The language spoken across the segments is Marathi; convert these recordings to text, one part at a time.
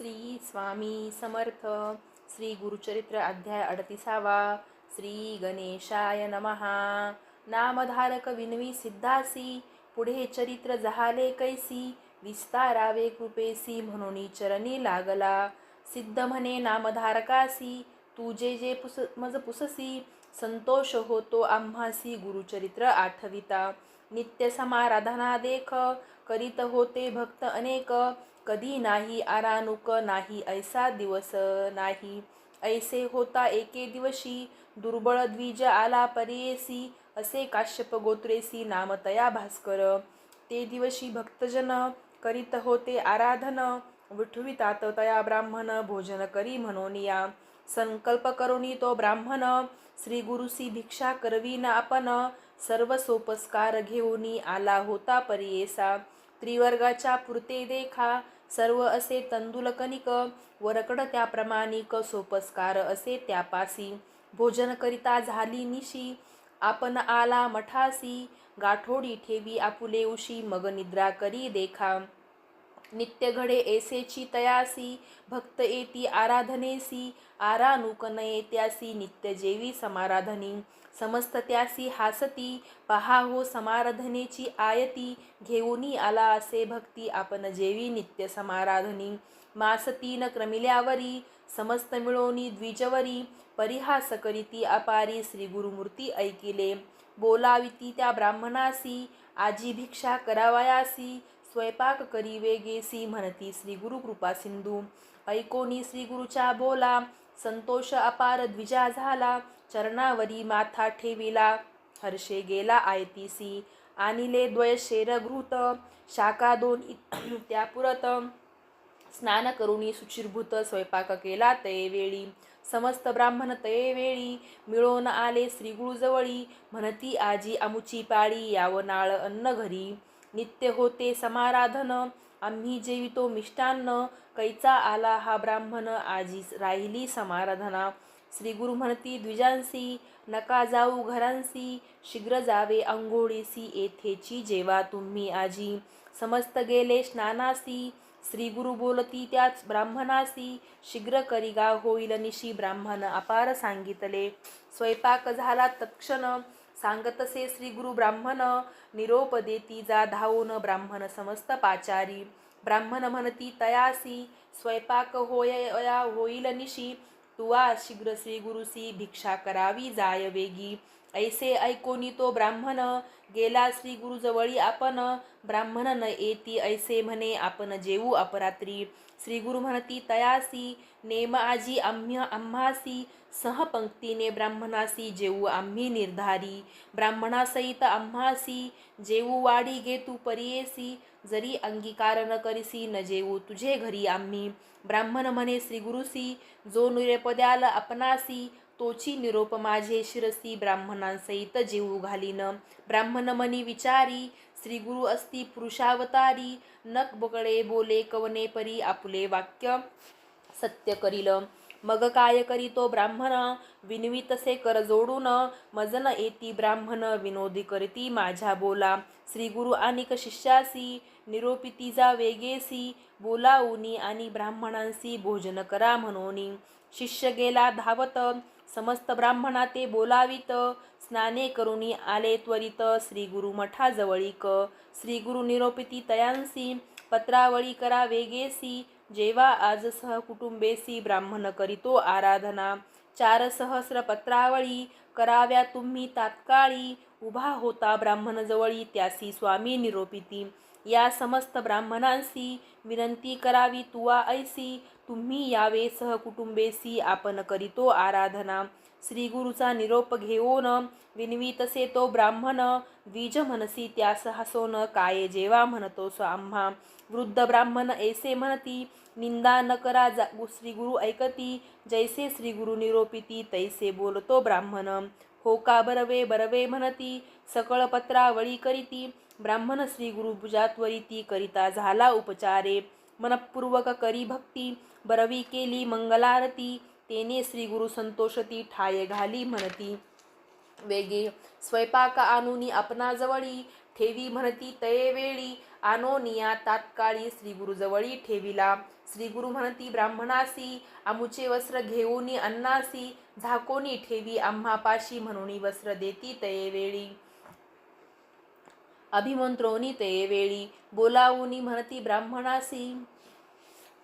श्री स्वामी समर्थ श्री गुरुचरित्र अध्याय अडतिसावा श्री गणेशाय नमहा नामधारक विनवी सिद्धासी पुढे चरित्र जहाले कैसी विस्तारावे कृपेसी म्हणून चरणी लागला. सिद्ध म्हणे नामधारकासी तू जे जे पुस मज पुससी संतोष होतो आम्हासी गुरुचरित्र आठविता. नित्य समाराधना देख करीत होते भक्त अनेक कधी नाही आरानुक नाही ऐसा दिवस नाही ऐसे होता एके दिवशी. दुर्बळ द्विज आला परेसी असे काश्यप गोत्रेसी नामतया भास्कर. ते दिवशी भक्तजन करीत होते आराधन. विठवितात तया ब्राह्मण भोजन करी म्हणून या संकल्प करुणी तो ब्राह्मण श्री गुरुसी भिक्षा करवीन आपण. सर्व सोपस्कार घेऊनी आला होता परियेसा त्रिवर्गाच्या पुरते देखा सर्व असे तंदुलकनिक वरकड त्याप्रमाणिक सोपस्कार असे त्यापासी. भोजन करिता झाली निशी आपण आला मठासी गाठोडी ठेवी आपुले उशी मग निद्रा करी देखा. नित्य घडे ऐसेची तयासी भक्त येती आराधनेसी आरानुक नये त्यासी नित्य जेवी समाराधनी समस्त त्यासी हासती पहा हो समाराधनेची आयती घेऊनी आला असे भक्ती आपण जेवी नित्य समाराधनी मासती न क्रमिल्यावरी समस्त मिळोनी द्विजवरी परिहास करीती अपारी श्री गुरुमूर्ती ऐकिले बोलाविती त्या ब्राह्मणासी आजी भिक्षा करावयासी स्वयंपाक करी वेगेसी म्हणती श्री गुरु कृपा सिंधू. ऐकोनी श्री गुरुच्या बोला संतोष अपार द्विजा झाला चरणावरी माथा ठेविला. हर्षे गेला आयतीसी आणिले द्वय शेर घृत शाखा दोन इ- त्या पुरत. स्नान करुणी सुचिरभूत स्वयंपाक केला तये वेळी. समस्त ब्राह्मण तये वेळी. मिळून आले श्री गुरुजवळी. म्हणती आजी अमुची पाळी यावनाळ अन्न घरी. नित्य होते समाराधन. आम्ही जेवितो मिष्टान्न. कैचा आला हा ब्राह्मण आजी राहिली समाराधना. श्री गुरु म्हणती द्विजांसी नका जाऊ घरांसी. शीघ्र जावे अंघोळीसी येथेची जेवा तुम्ही आजी. समस्त गेले स्नानासी. श्री गुरु बोलती त्याच ब्राह्मणासी. शीघ्र करिगा होईल निशी ब्राह्मण अपार सांगितले. स्वयंपाक झाला तत्क्षण. सांगतसे श्री गुरु ब्राह्मण निरोप देती जा धावून ब्राह्मण समस्त पाचारी. ब्राह्मण म्हणती तयासी स्वयंपाक होय होईल निशी. तुवा शीघ्र श्री गुरुसी भिक्षा करावी जाय वेगी. ऐसे ऐकोनी तो ब्राह्मण गेला श्री गुरुजवळी. आपण ब्राह्मण न येती ऐसे म्हणे आपण जेऊ अपरात्री. श्री गुरु म्हणती तयासी नेम आजी आम्ह आम्हासी. सहपंक्तीने ब्राह्मणासी जेऊ आम्ही निर्धारी. ब्राह्मणासहित आम्हासी जेऊ वाडी घे तू परियेसी. जरी अंगीकार न करीसी न जेऊ तुझे घरी आम्ही. ब्राह्मण म्हणे श्री गुरुसी जो नुरेपद्याल आपणासी तोची निरोप माझे शिरसी ब्राह्मणांसहित जीव घालीन. ब्राह्मण मनी विचारी श्री गुरु असती पुरुषावतारी नक बकडे बोले कवने परी आपुले वाक्य सत्य करील. मग काय करीतो ब्राह्मण? विनवितसे कर जोडून. मजन येती ब्राह्मण विनोदी करती माझ्या बोला. श्री गुरु अनिक शिष्यासी निरोपिती जा वेगेसी. बोलाऊनी आणि ब्राह्मणांसी भोजन करा म्हणून. शिष्य गेला धावत. समस्त ब्राह्मणा ते बोलावित. स्नाने करुनी आले त्वरित. श्री गुरु मठाजवळीक श्री गुरु निरोपिती तयांसी. पत्रावळी करा वेगेसी. जेवा आज सह कुटुंबेसी ब्राह्मण करीतो आराधना. चार सहस्र पत्रावळी कराव्या तुम्ही तात्काळी. उभा होता ब्राह्मणजवळी त्यासी स्वामी निरोपिती. या समस्त ब्राह्मणांसी विनंती करावी तुवा ऐसी. तुम्ही यावे सह कुटुंबेसी आपण करीतो आराधना. श्रीगुरुचा निरोप घेऊन विनवी तसे तो ब्राह्मण द्विज मनसी त्यास हसोन काय जेवा म्हणतो स आम्हा वृद्ध ब्राह्मण ऐसे म्हणती निंदा न करा जा श्रीगुरु ऐकती जैसे श्रीगुरु निरोपिती तैसे बोलतो ब्राह्मण. हो का बरवे बरवे म्हणती सकळ पत्रावळी करीती. ब्राह्मण श्री गुरु पूजात्वरिती करिता झाला उपचारे. मनपूर्वक करी भक्ती बरवी केली मंगलारती. तेने श्री गुरु संतोषती ठाय घाली म्हणती. वेगे स्वयंपाक आणूनी आपणाजवळी ठेवी म्हणती. तये वेळी आनोनिया तात्काळी श्री गुरुजवळी ठेविला. श्री गुरु म्हणती ब्राह्मणासी आमुचे वस्त्र घेऊनी अन्नासी झाकोनी ठेवी आम्हापाशी म्हणून वस्त्र देती तये वेळी. अभिमंत्रोनी तये वेळी बोलावूनी म्हणती ब्राह्मणासी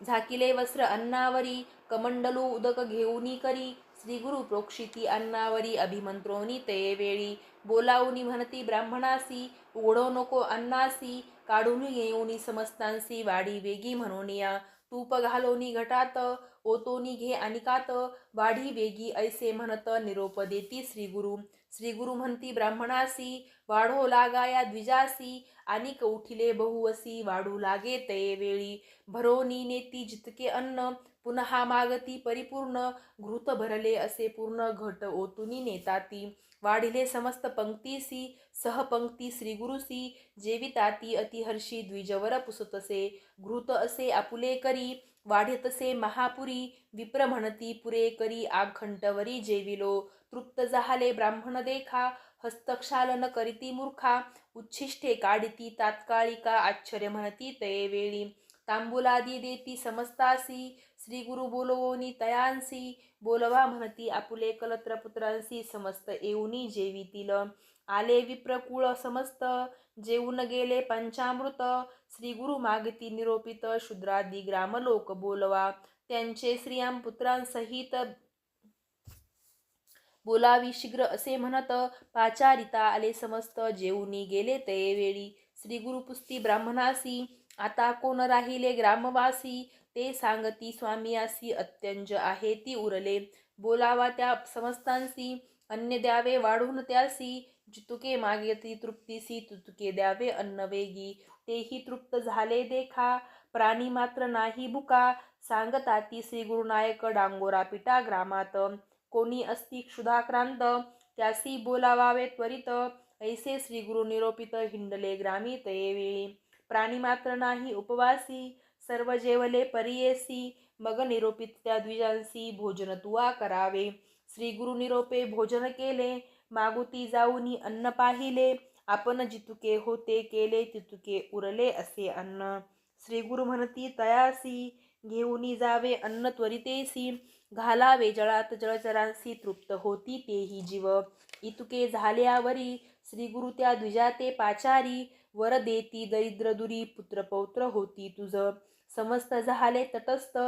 झाकिले वस्त्र अन्नावरी कमंडलू उदक घेऊनी करी श्री गुरु प्रोक्षिती अन्नावरी अभिमंत्रोनी ते वेळी बोलावनी म्हणती ब्राह्मणासी उघडो नको अन्नासी काढून येऊनी समस्तांसी वाडी वेगी म्हणून या तूप घालोनी घटात ओतोनी घे अनिकात वाढी वेगी ऐसे म्हणत निरोप देती श्री गुरु श्री गुरु म्हणती ब्राह्मणासी वाढो लागाया द्विजासी अनिक उठिले बहुवसी वाढू लागे ते वेळी भरोनी नेती जितके अन्न पुन्हा मागती परिपूर्ण घृत भरले असे पूर्ण घट ओतुनी नेताती वाढिले समस्त पंक्तीसी सहपंक्ती श्रीगुरुसी जेविताती अतिहर्षी द्विजवर पुसतसे घृत असे आपुले करी वाढतसे महापुरी विप्र म्हणती पुरे करी आखंटवरी जेविलो. तृप्त जहाले ब्राह्मण देखा हस्तक्षालन करीती मूर्खा उच्छिष्टे काढिती तात्काळिका आश्चर्य म्हणती तये वेळी. तांबुलादी देती समस्तासी श्री गुरु बोलवोनी तयांसी बोलवा म्हणती आपुले कलत्र पुत्रांसी समस्त येऊनी जेवितील आले विप्रकुळ समस्त जेवून गेले पंचामृत. श्री गुरु मागती निरोपित शूद्रादी ग्रामलोक बोलवा. त्यांचे स्त्रियां पुत्रांसहित बोलावी शीघ्र असे म्हणत पाचारिता आले समस्त जेवूनी गेले ते वेळी. श्री गुरुपुस्ती ब्राह्मणासी आता कोण राहिले ग्रामवासी? ते सांगती स्वामियासी अत्यंज आहे ती उरले. बोलावा त्या समस्तांसी अन्न द्यावे वाढून त्यासी जितुके मागे ती तृप्तीसी तुतुके द्यावे अन्नवेगी तेही तृप्त झाले देखा प्राणी मात्र नाही बुका सांगताती श्री गुरुनायक डांगोरा पिटा ग्रामात. कोणी असती क्षुधाक्रांत त्यासी बोलावावे त्वरित. ऐसे श्री गुरु निरोपित हिंडले ग्रामी वेळी प्राणी मात्र नाही उपवासी सर्व जेवले परियेसी मग निरोपित त्या द्विजांसी भोजन तुवा करावे. श्री गुरु निरोपे भोजन केले मागुती जाऊनी अन्न पाहिले आपण जितुके होते केले तितुके उरले असे अन्न. श्री गुरु म्हणती तयासी घेऊनी जावे अन्न त्वरितेसी घालावे जळात जळचरांसी तृप्त होती तेही जीव. इतुके झाल्यावरी श्री गुरु त्या द्विजाते पाचारी वर देती दरिद्रदुरी पुत्रपौत्र होती तुझ. समस्त झाले तटस्थ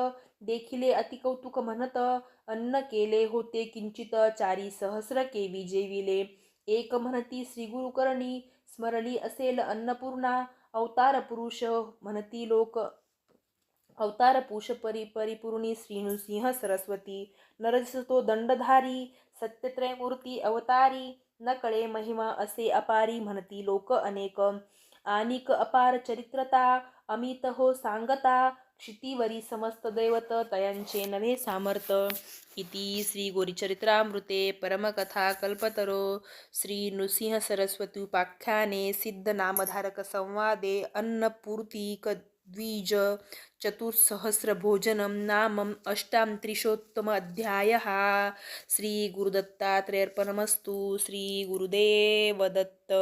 देखिले अतिकौतुक म्हणत अन्न केले होते किंचित चारी सहस्र केवी जेविले. एक म्हणती श्री गुरुकर्णी स्मरली असेल अन्नपूर्णा अवतार पुरुष म्हणती लोक अवतार पुष परी परिपूर्णी श्रीनुसिंह सरस्वती। नरसतो दंडधारी सत्यत्रयमूर्ती अवतारी। न कळे महिमा असे अपारी म्हणती लोक अनेक। आनिक अपार चरित्रता अमित हो सांगता। क्षितीवरी समस्त दैवत तयांचे नवे सामर्थ। इति श्री गोरीचरित्रामृते परमकथा कल्पतरो। श्री नृसिंह सरस्वती उपाख्याने सिद्ध नामधारक संवादे अन्नपूर्तिक द्विज चतुस्सहस्रभोजनं नामम् अष्टां अध्यायः श्रीगुरुदत्तात्रेयर्पणमस्तु। श्रीगुरुदेवदत्त।